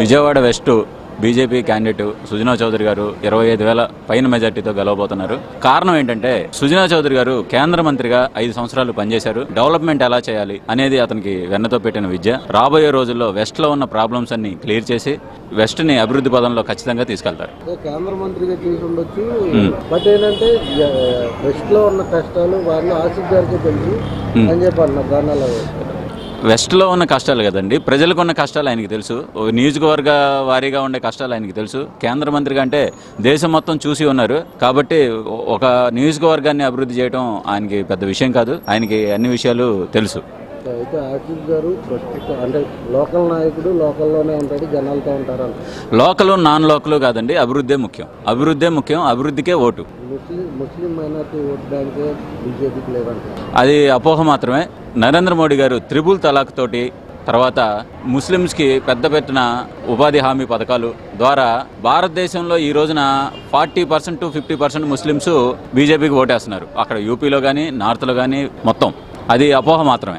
Vijayawada west BJP candidate Sujana Chowdary గారు ఇరవై ఐదు వేల పైన మెజార్టీతో గెలవబోతున్నారు. కారణం ఏంటంటే సుజనా చౌదరి గారు కేంద్ర మంత్రిగా ఐదు సంవత్సరాలు పనిచేశారు. డెవలప్మెంట్ ఎలా చేయాలి అనేది అతనికి వెన్నతో పెట్టిన విద్య. రాబోయే రోజుల్లో వెస్ట్లో ఉన్న ప్రాబ్లమ్స్ అన్ని క్లియర్ చేసి వెస్ట్ని అభివృద్ధి పదంలో ఖచ్చితంగా తీసుకెళ్తారు. కేంద్ర మంత్రిగా చేసి ఉండొచ్చు. బట్ ఏంటంటే వెస్ట్లో ఉన్న కష్టాలు ఆసిఫ్ గారికి తెలుసు అని అలా వెస్ట్లో ఉన్న కష్టాలు కదండి. ప్రజలకు ఉన్న కష్టాలు ఆయనకి తెలుసు. ఓ నియోజకవర్గ వారీగా ఉండే కష్టాలు ఆయనకి తెలుసు. కేంద్ర మంత్రి కంటే దేశం మొత్తం చూసి ఉన్నారు. కాబట్టి ఒక నియోజకవర్గాన్ని అభివృద్ధి చేయడం ఆయనకి పెద్ద విషయం కాదు. ఆయనకి అన్ని విషయాలు తెలుసు. అయితే ఆసిఫ్ గారు ప్రస్తుతం అంటే లోకల్ నాయకుడు లోకల్లోనే ఉంటాడు జనాలతో ఉంటారు లోకల్ నాన్ లోకల్ కాదండి అభివృద్ధే ముఖ్యం. అభివృద్ధే ముఖ్యం అభివృద్ధికే vote. Muslim Muslim minority vote బ్యాంకే బీజేపీకి లేదంట అది అపోహ మాత్రమే. నరేంద్ర మోడీ గారు త్రిబుల్ తలాక్ తోటి తర్వాత ముస్లిమ్స్కి పెద్ద పెట్టిన ఉపాధి హామీ పథకాలు ద్వారా భారతదేశంలో ఈ రోజున forty percent to fifty percent Muslims బీజేపీకి ఓటేస్తున్నారు. అక్కడ యూపీలో కానీ నార్త్లో కానీ మొత్తం. అది అపోహ మాత్రమే.